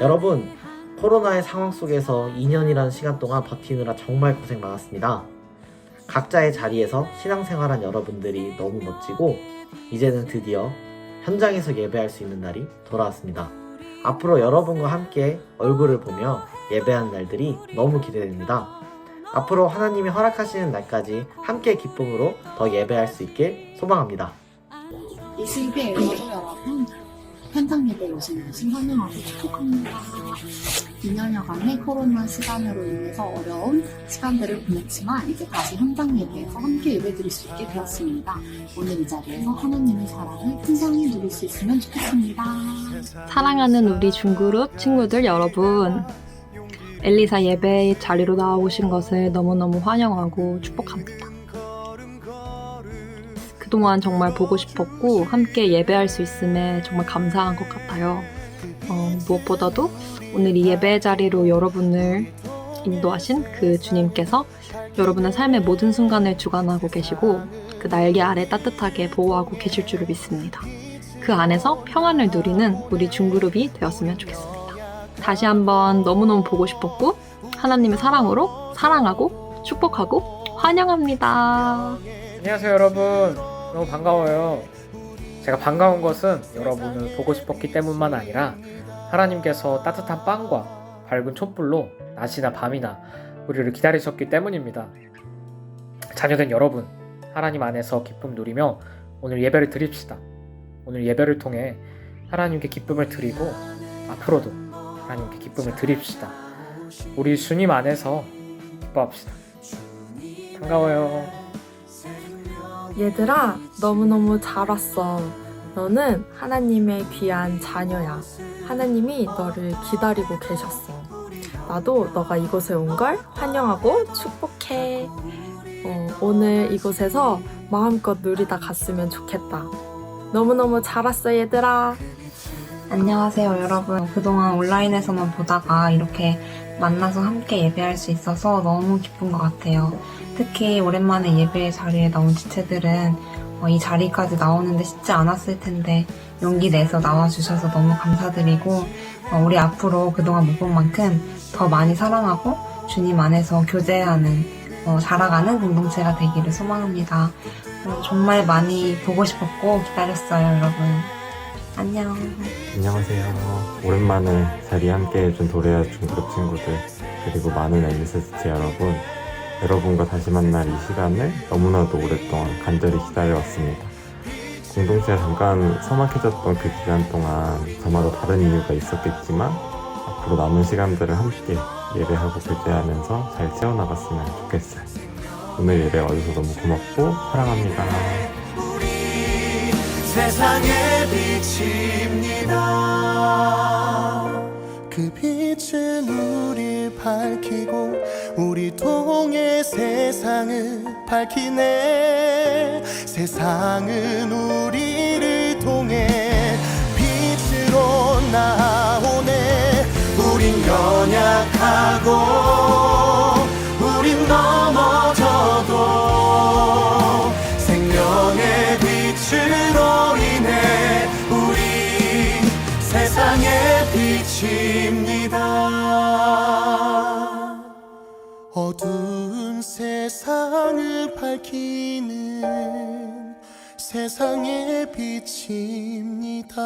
여러분, 코로나의 상황 속에서 2년이라는 시간 동안 버티느라 정말 고생 많았습니다. 각자의 자리에서 신앙생활한 여러분들이 너무 멋지고, 이제는 드디어 현장에서 예배할 수 있는 날이 돌아왔습니다. 앞으로 여러분과 함께 얼굴을 보며 예배하는 날들이 너무 기대됩니다. 앞으로 하나님이 허락하시는 날까지 함께 기쁨으로 더 예배할 수 있길 소망합니다. 이 여러분 현장 예배에 오신 환영하고 축복합니다. 2년여간의 코로나 시간으로 인해서 어려운 시간들을 보냈지만 이제 다시 현장 예배에서 함께 예배드릴 수 있게 되었습니다. 오늘 이 자리에서 하나님의 사랑을 풍성히 누릴 수 있으면 좋겠습니다. 사랑하는 우리 중그룹 친구들 여러분, 엘리사 예배 자리로 나오신 것을 너무너무 환영하고 축복합니다. 그동안 정말 보고 싶었고 함께 예배할 수 있음에 정말 감사한 것 같아요. 어, 무엇보다도 오늘 이 예배 자리로 여러분을 인도하신 그 주님께서 여러분의 삶의 모든 순간을 주관하고 계시고 그 날개 아래 따뜻하게 보호하고 계실 줄을 믿습니다. 그 안에서 평안을 누리는 우리 중그룹이 되었으면 좋겠습니다. 다시 한번 너무너무 보고 싶었고 하나님의 사랑으로 사랑하고 축복하고 환영합니다. 안녕하세요 여러분 너무 반가워요. 제가 반가운 것은 여러분을 보고 싶었기 때문만 아니라 하나님께서 따뜻한 빵과 밝은 촛불로 낮이나 밤이나 우리를 기다리셨기 때문입니다. 자녀된 여러분 하나님 안에서 기쁨 누리며 오늘 예배를 드립시다. 오늘 예배를 통해 하나님께 기쁨을 드리고 앞으로도 하나님께 기쁨을 드립시다. 우리 주님 안에서 기뻐합시다. 반가워요 얘들아, 너무너무 잘 왔어. 너는 하나님의 귀한 자녀야. 하나님이 너를 기다리고 계셨어. 나도 너가 이곳에 온 걸 환영하고 축복해. 어, 오늘 이곳에서 마음껏 누리다 갔으면 좋겠다. 너무너무 잘 왔어, 얘들아. 안녕하세요, 여러분. 그동안 온라인에서만 보다가 이렇게 만나서 함께 예배할 수 있어서 너무 기쁜 것 같아요. 특히 오랜만에 예배 자리에 나온 지체들은 어, 이 자리까지 나오는데 쉽지 않았을 텐데 용기 내서 나와주셔서 너무 감사드리고 어, 우리 앞으로 그동안 못 본 만큼 더 많이 사랑하고 주님 안에서 교제하는 어, 자라가는 공동체가 되기를 소망합니다. 어, 정말 많이 보고 싶었고 기다렸어요, 여러분. 안녕. 안녕하세요. 오랜만에 자리 함께 해준 도레아 중그룹 친구들, 그리고 많은 엘리세스트 여러분, 여러분과 다시 만날 이 시간을 너무나도 오랫동안 간절히 기다려왔습니다. 공동체가 잠깐 서막해졌던 그 기간 동안 저마다 다른 이유가 있었겠지만, 앞으로 남은 시간들을 함께 예배하고 교제하면서 잘 채워나갔으면 좋겠어요. 오늘 예배 와줘서 너무 고맙고 사랑합니다. 세상의 빛입니다. 그 빛은 우리 밝히고 우리 통해 세상을 밝히네. 세상은 우리를 통해 빛으로 나오네. 우린 연약하고 우린 넘어져도 생명의 빛으 어두운 세상을 밝히는 세상의 빛입니다.